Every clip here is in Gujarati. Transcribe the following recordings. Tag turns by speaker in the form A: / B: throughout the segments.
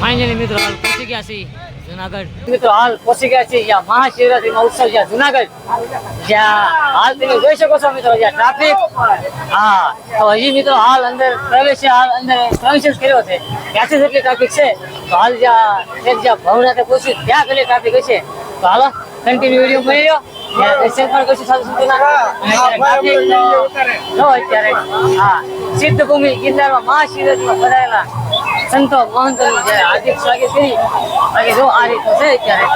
A: ફાઇનલી મિત્રો હાલ પહોંચી ગયા છીએ જુનાગઢ. મિત્રો હાલ પહોંચી ગયા છીએ જ્યાં મહાશિવરાત્રીનો ઉત્સવ જ્યાં જુનાગઢ. જ્યાં હાલ તમે જોઈ શકો છો મિત્રો જ્યાં ટ્રાફિક હા તો હજી મિત્રો હાલ અંદર પ્રવેશ હાલ અંદર પ્રવેશ કર્યો છે. ત્યાંથી જેટલી ટ્રાફિક છે. તો હાલ જ્યાં જ્યાં ભવનાથે પહોંચ્યું ત્યાં કેટલી ટ્રાફિક હશે. તો હાલો કન્ટિન્યુ વીડિયો મળી રહ્યો. સિદ્ધ ભૂમિ ગિરનારમાં મહાશિવરાત્રીમાં પધારેલા સંતો મહંતોનું છે હાર્દિક સ્વાગત કરી, બાકી જો આ રીતનું છે અત્યારે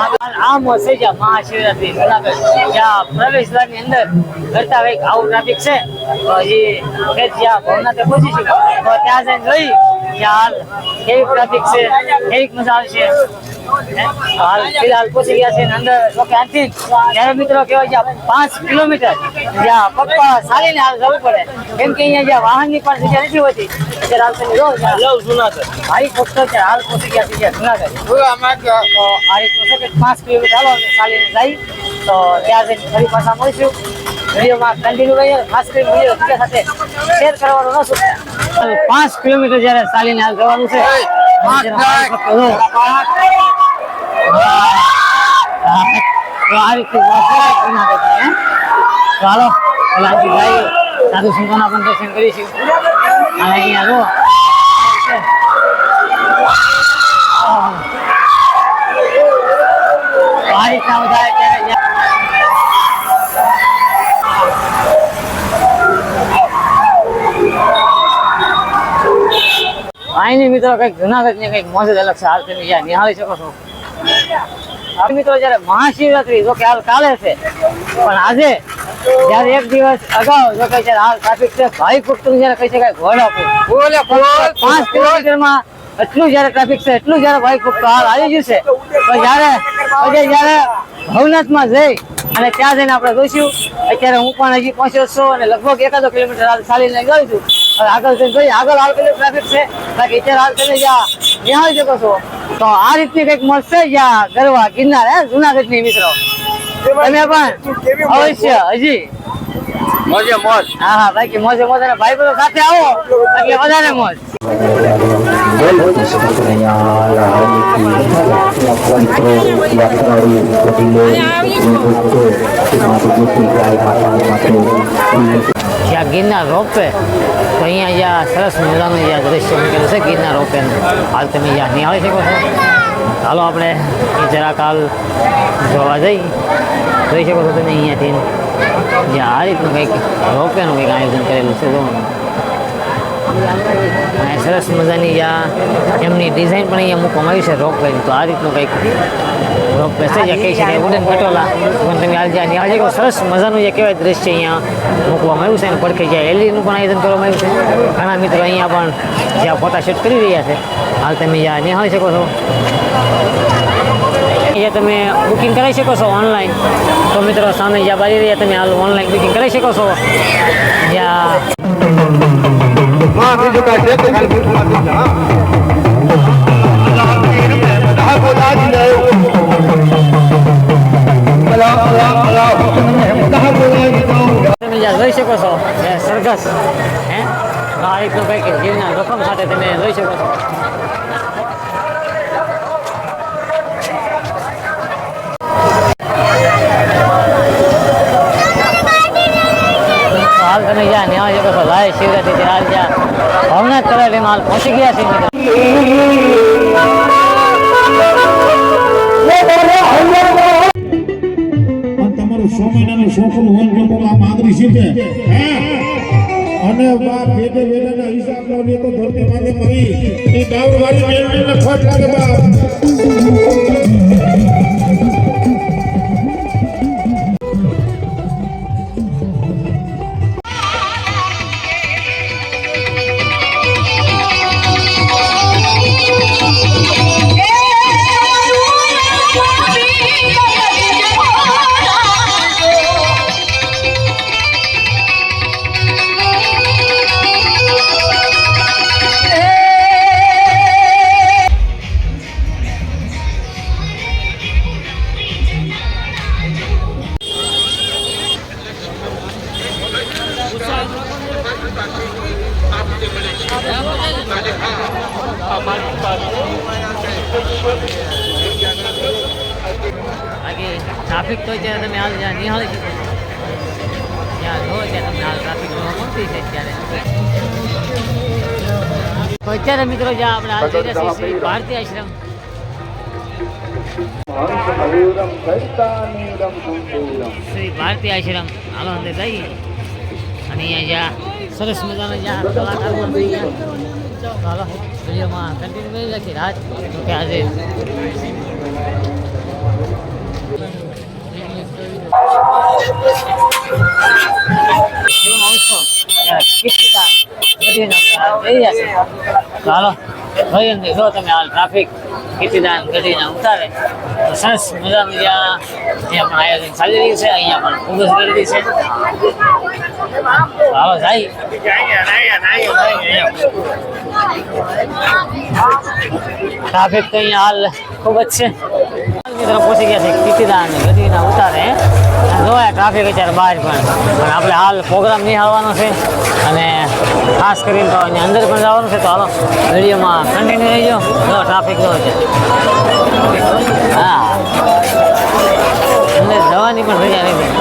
A: આગળ આમ છે મહાશિવરાત્રી જુનાગઢ જ્યાં પ્રવેશ દ્વારની અંદર કરતા હોય આવું ટ્રાફિક છે હજી જ્યાં ભવનાથે પહોંચીશું તો ત્યાં જઈને જોઈ કે હાલ કેવી ટ્રાફિક છે કેવી મજા આવશે? હાલ ફિલહાલ પહોંચી ગયા છે અંદર તો કે ત્યારે મિત્રો કહેવાય પાંચ કિલોમીટર જ્યાં પપ્પા ચાલીને હાલ જવું પડે. કેમ કે અહીંયા જ્યાં વાહનની પણ જગ્યા નથી હોતી જ્યાં ભાઈ ફક્ત છે હાલ પહોંચી ગયા છે જુનાગઢ. તો છે કે પાંચ કિલોમીટર હાલો ચાલીને જઈ તો ત્યાં જઈને ફરી પાછા મળીશું. વિડીયોમાં કન્ટિન્યુ રહીએ ખાસ કરીને વીડિયો બીજા સાથે શેર કરવાનું ન પાંચ કિલોમીટર જ્યારે ચાલીને હાલ જવાનું છે જુનાગઢ જઈએ સાધુ સંતોના પણ દર્શન કરીશું. અને અહીંયા જો તો આ રીતના બધા અત્યારે જ્યાં અહીંની મિત્રો કંઈક જુનાગઢની કંઈક મોજ જ અલગ છે હાલ તમે જ્યાં નિહાળી શકો છો આ મિત્રો જયારે મહાશિવરાત્રી જો કે હાલ કાલે છે પણ આજે જયારે એક દિવસ અગાઉ જો કે જયારે હાલ ટ્રાફિક છે ભાઈ ભક્તો જયારે કહી શકાય ઘોડાપુર પાંચ કિલોમીટરમાં એટલું જયારે ટ્રાફિક છે એટલું જયારે ભાઈ ખૂબ હાલ આવી ગયું છે. પણ જયારે જયારે ભવનાથમાં જઈ અને ત્યાં જઈને આપણે જોઈશું અત્યારે હું પણ હજી પહોંચ્યો છું અને લગભગ એકાદો કિલોમીટર હાલ ચાલીને ગયો છું. હવે આગળ જઈને જોઈએ આગળ હાલ કેટલું ટ્રાફિક છે. બાકી અત્યારે હાલ તમે જ્યાં નિહાળી શકો છો તો આ રીતની કંઈક મળશે જ્યાં ગરવા ગિરનાર હે જુનાગઢની મિત્રો. તમે પણ અવશ્ય હજી.
B: મોજે મોજ.
A: હા હા બાકી મોજે મોજ અને ભાઈ બધો સાથે આવો એટલે વધારે મોજ. જ્યાં ગિરનાર રોપવે તો અહીંયા જ્યાં સરસ મજાનું જ્યાં દ્રશ્ય મૂકેલું છે ગિરનાર રોપવેનું હાલ તમે જ્યાં નિહાળી શકો છો ચાલો આપણે એ જરાક હાલ જોવા જઈ જોઈ શકો છો તમે અહીંયાથી જ્યાં આ રીતનું કંઈક રોપવેનું કંઈક આયોજન કરેલું છે જોવાનું અને સરસ મજાની જ્યાં એમની ડિઝાઇન પણ અહીંયા મૂકવામાં આવી છે રોપવેની તો આ રીતનું કંઈક રોપવે છે જ્યાં કહી શકાય ઉડન ખટોલા પણ તમે હાલ જ્યાં નિહાળી શકો સરસ મજાનું જે કહેવાય દ્રશ્ય અહીંયા મૂકવામાં આવ્યું છે અને પડખે જ્યાં એલઈડીનું પણ આયોજન કરવામાં આવ્યું છે. ઘણા મિત્રો અહીંયા પણ જ્યાં ફોટા શૂટ કરી રહ્યા છે. હાલ તમે જ્યાં નિહાળી શકો છો. અહીંયા તમે બુકિંગ કરાવી શકો છો ઓનલાઈન તો મિત્રો સામે જ્યાં બારી રહ્યા, તમે હાલ ઓનલાઈન બુકિંગ કરાવી શકો છો. જ્યાં
B: માં
A: શકો છો સરઘસ, હે? આ રીતનું કંઈક જીવના જોખમ સાથે તમે લઈ શકો છો. તમે જ્યાં શકો છો લાય શિવરાત્રી હાલ જ્યાં ભવનાથ તળાવમાં હાલ પહોંચી ગયા છે
C: તમારું સો મહિનાનું લોકો આ છે તે. અને તો
A: ટ્રાફિક તો અત્યારે તમે હાલ જ્યાં નિહાળી શકો છો. જ્યાં જો ત્યાં તમને હાલ ટ્રાફિક જોવા મળતી છે અત્યારે તો અત્યારે મિત્રો જ્યાં આપણે હાલ જઈ રહ્યા છીએ શ્રી ભારતી આશ્રમ શ્રી ભારતી આશ્રમ હાલો અંદર જઈએ અને અહીંયા જ્યાં સરસ મજાના જ્યાં કલાકાર પણ થઈ ગયા તો હાલો વિડીયોમાં કન્ટિન્યુ કરી રાખી રાત તો કે આજે તમે હાલ ટ્રાફિક કીર્તિદાન ગઢીને ઉતારે, તો સરસ મજાનું જ્યાં ત્યાં આયોજન ચાલી રહ્યું છે, અહીંયા પણ ખૂબ જ ગરદી છે. ચાલો જાય. ટ્રાફિક તો અહીંયા હાલ ખૂબ જ છે. મિત્રો પહોંચી ગયા છે કીર્તિદાન ગઢીના ઉતારે. જોયા ટ્રાફિક અત્યારે બહાર પણ. પણ આપણે હાલ પ્રોગ્રામ નિહાળવાનો છે. અને ખાસ કરીને તો એની અંદર પણ જવાનું છે. તો હાલો, વિડીયોમાં કન્ટિન્યુ રહીજો જો ટ્રાફિક જો છે. હા. અંદર જવાની પણ મજા નથી.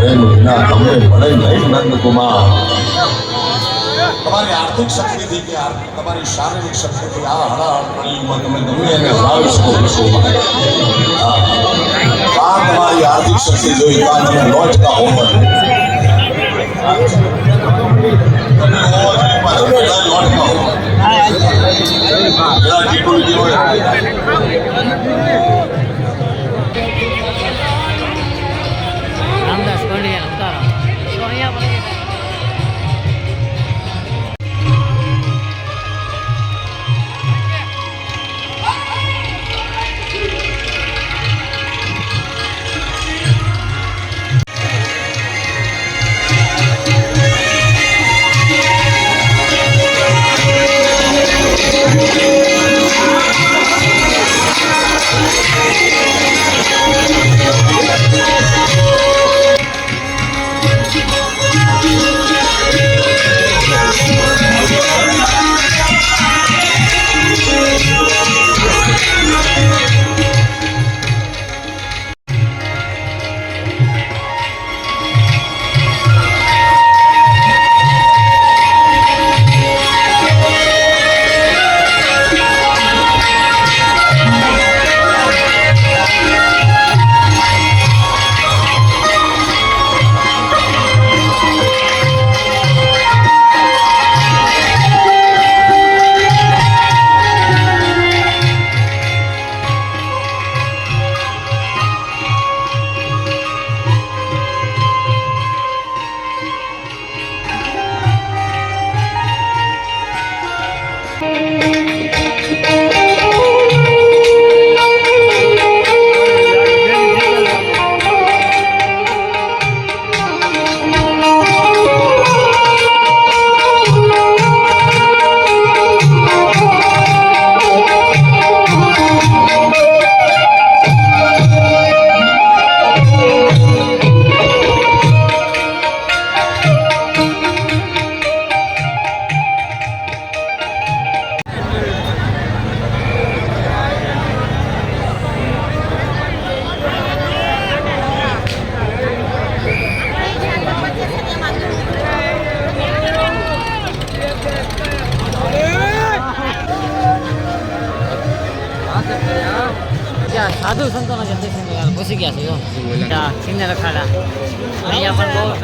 D: પ્રીતમ પ્રેમ વિના તમને મળે નહીં નંદકુમાર તમારી આર્થિક શક્તિથી કે આર- તમારી શારીરિક શક્તિથી આ હળાહળીમાં તમે ગમે એને લાવી શકો છો હા. આ તમારી આર્થિક શક્તિ જોઈ આ તમે લોચકા હોમર તમે હોવા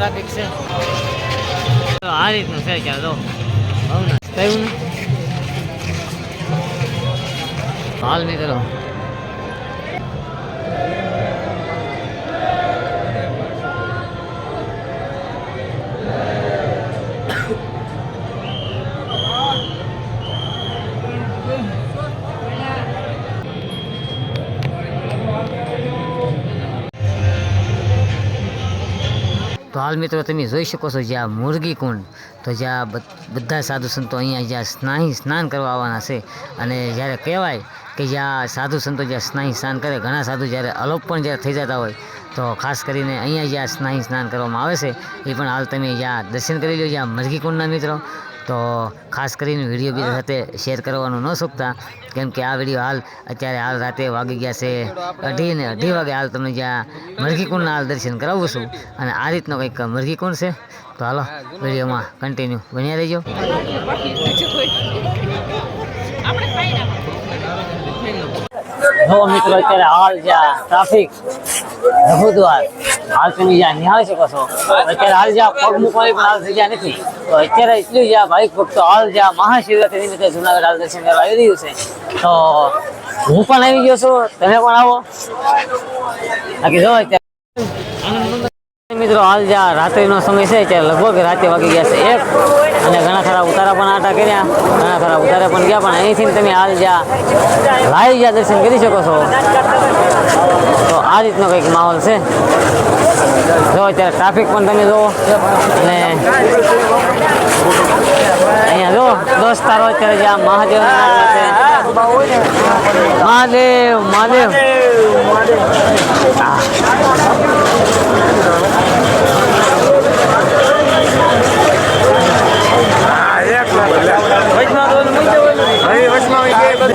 A: ટ્રાફિક છે. આ રીતનું છે ક્યાં જો ભાવના કયું ને. હાલ મિત્રો. હાલ મિત્રો તમે જોઈ શકો છો જ્યાં મુરગી કુંડ, તો જ્યાં બધા સાધુ સંતો અહીંયા જ્યાં સ્નાહી સ્નાન કરવા આવવાના છે. અને જ્યારે કહેવાય કે જ્યાં સાધુ સંતો જ્યાં સ્નાહી સ્નાન કરે, ઘણા સાધુ જ્યારે અલોપ પણ જ્યારે થઈ જતા હોય, તો ખાસ કરીને અહીંયા જ્યાં સ્નાહી સ્નાન કરવામાં આવે છે, એ પણ હાલ તમે જ્યાં દર્શન કરી લો જ્યાં મરઘી કુંડના મિત્રો. તો ખાસ કરીને વીડિયો બીજા સાથે શેર કરવાનું ન ચૂકતા કેમ કે આ વીડિયો હાલ અત્યારે હાલ રાતે વાગી ગયા છે અઢી ને અઢી વાગે. હાલ તમને જ્યાં મરઘી કુંડના હાલ દર્શન કરાવું છું. અને આ રીતનો કંઈક મરઘી કુંડ છે. તો હાલો વિડીયોમાં કન્ટિન્યુ બન્યા રહેજો. મિત્રો અત્યારે હાલ જ્યાં ટ્રાફિક રઘુદ્વાર હાલ તમે જ્યાં નિહાળી શકો છો. અત્યારે હાલ જ્યાં પગ મૂકવાની પણ હાલ જગ્યા નથી. તો અત્યારે એટલું જ્યાં ભાવિક ભક્તો હાલ જ્યાં મહાશિવરાત્રી નિમિત્તે જુનાગઢ હાલ દર્શન કરવા આવી રહ્યું છે. તો હું પણ આવી ગયો છું. તમે પણ આવો. બાકી જો અત્યારે મિત્રો, હાલ જ્યાં રાત્રિનો સમય છે ત્યારે લગભગ રાતે વાગી ગયા છે એક. અને ઘણા ખરા ઉતારા પણ આટા કર્યા, ઘણા ખરા ઉતારા પણ ગયા, પણ અહીંથી તમે હાલ જ્યાં લાઈવ જ્યાં દર્શન કરી શકો છો, તો આ રીતનો કંઈક માહોલ છે. જો અત્યારે ટ્રાફિક પણ તમે જુઓ, અને અહીંયા જો દોસ્તારો અત્યારે જ્યાં મહાદેવ મહાદેવ મહાદેવ.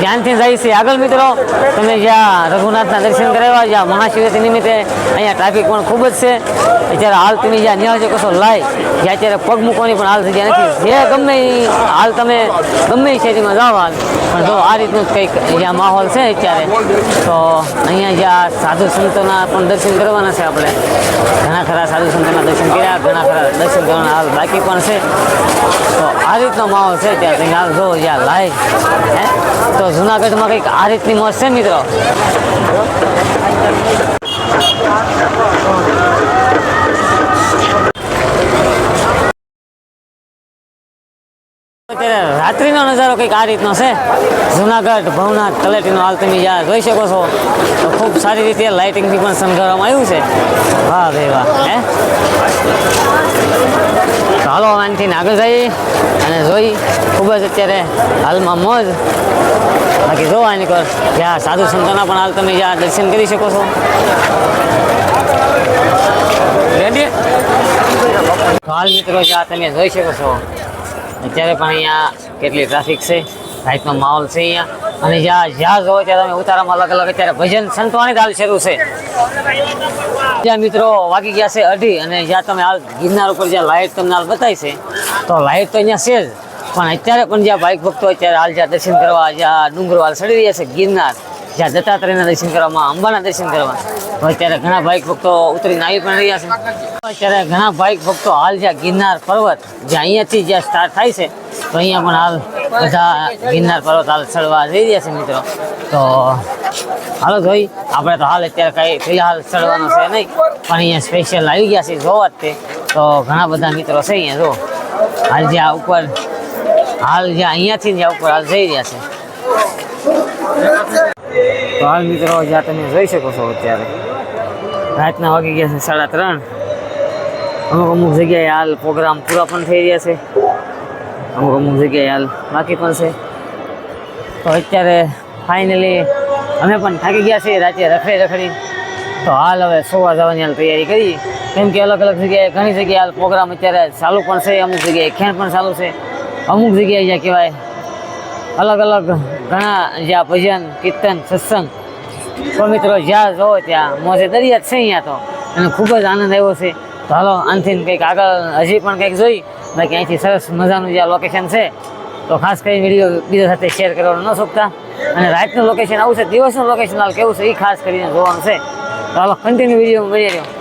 A: ધ્યાનથી જાય છે. આગળ મિત્રો, તમે જ્યાં રઘુનાથના દર્શન કરાવ્યા, જ્યાં મહાશિવરાત્રી નિમિત્તે અહીંયા ટ્રાફિક પણ ખૂબ જ છે. અત્યારે હાલ તમે જ્યાં નિહાળ શકો છો લાઈ જ્યાં અત્યારે પગ મૂકવાની પણ હાલ જગ્યા નથી. જે ગમે એ હાલ તમે ગમે એ શેરીમાં જાઓ હાલ. પણ જો આ રીતનું જ કંઈક જ્યાં માહોલ છે અત્યારે, તો અહીંયા જ્યાં સાધુ સંતોના પણ દર્શન કરવાના છે આપણે. ઘણા ખરા સાધુ સંતોના દર્શન કર્યા, ઘણા ખરા દર્શન કરવાના હાલ બાકી પણ છે. તો આ રીતનો માહોલ છે ત્યાં તમે હાલ જો જ્યાં લાઈવ હે? તો જુનાગઢમાં કંઈક આ રીતની મોજ છે અત્યારે રાત્રિનો નજારો કંઈક આ રીતનો છે. જુનાગઢ, ભવનાથ, તલેટીનો હાલ તમે જ્યાં જોઈ શકો છો, તો ખૂબ સારી રીતે લાઇટિંગથી પણ શણગારવામાં આવ્યું છે. વાહ ભાઈ વાહ, હે? ચાલો આનાથી આગળ જઈએ. અને જોઈ, ખૂબ જ અત્યારે હાલમાં મોજ. બાકી જોવા આની કર જ્યાં સાધુ સંતોના પણ હાલ તમે જ્યાં દર્શન કરી શકો છો. હાલ મિત્રો, જ્યાં તમે જોઈ શકો છો. અત્યારે પણ અહીંયા કેટલી ટ્રાફિક છે. રાતનો માહોલ છે અહીંયા. અને જ્યાં જ્યાં જોવો ત્યાં તમે ઉતારામાં અલગ અલગ અત્યારે ભજન સંતવાની જ હાલ શરૂ છે. ત્યાં મિત્રો વાગી ગયા છે અઢી અને જ્યાં તમે હાલ ગિરનાર ઉપર જ્યાં લાઇટ તમને હાલ બતાવી છે, તો લાઇટ તો અહીંયા છે જ. પણ અત્યારે પણ જ્યાં બાઇક ભક્તો અત્યારે હાલ જ્યાં દર્શન કરવા જ્યાં ડુંગરો હાલ ચડી રહ્યા છે ગિરનાર જ્યાં દત્તાત્રેયના દર્શન કરવામાં, અંબાના દર્શન કરવા તો અત્યારે ઘણા બાઇક ભક્તો ઉતરીને આવી પણ રહ્યા છે. અત્યારે ઘણા બાઇક ભક્તો હાલ જ્યાં ગિરનાર પર્વત, જ્યાં અહીંયાથી જ્યાં સ્ટાર્ટ થાય છે, તો અહીંયા પણ હાલ બધા ગિરનાર પર્વત હાલ ચડવા જઈ રહ્યા છે મિત્રો. તો હાલો જોઈ, આપણે તો હાલ અત્યારે કાંઈ ફિલહાલ ચડવાનું છે નહીં, પણ અહીંયા સ્પેશિયલ આવી ગયા છે જોવા જ તે. તો ઘણા બધા મિત્રો છે અહીંયા જો હાલ જ્યાં ઉપર, હાલ જ્યાં અહીંયાથી જ્યાં ઉપર હાલ જઈ રહ્યા છે. તો હાલ મિત્રો જ્યાં તમે જોઈ શકો છો અત્યારે. રાતના વાગી ગયા છે સાડા ત્રણ. અમુક અમુક જગ્યાએ હાલ પ્રોગ્રામ પૂરા પણ થઈ રહ્યા છે. અમુક અમુક જગ્યાએ હાલ બાકી પણ છે. તો અત્યારે ફાઇનલી અમે પણ થાકી ગયા છીએ રાતે રખડી રખડી. તો હાલ હવે સોવા જવાની હાલ તૈયારી કરી. કેમ કે અલગ અલગ જગ્યાએ ઘણી જગ્યાએ હાલ પ્રોગ્રામ અત્યારે ચાલુ પણ છે, અમુક જગ્યાએ ખેણ પણ ચાલુ છે. અમુક જગ્યાએ જ્યાં કહેવાય અલગ અલગ ઘણા જ્યાં ભજન, કીર્તન, સત્સંગ. તો મિત્રો, જ્યાં જો ત્યાં મોજે દરિયા છે અહીંયા તો. અને ખૂબ જ આનંદ આવ્યો છે. તો હાલો આનથી કંઈક આગળ હજી પણ કંઈક જોઈ. બાકી અહીંથી સરસ મજાનું જ્યાં લોકેશન છે, તો ખાસ કરીને વીડિયો બીજા સાથે શેર કરવાનું ન શકતા અને રાતનું લોકેશન આવું છે, દિવસનું લોકેશન હાલ કેવું છે એ ખાસ કરીને જોવાનું છે. તો હાલો કન્ટિન્યુ વીડિયો મળી રહ્યો.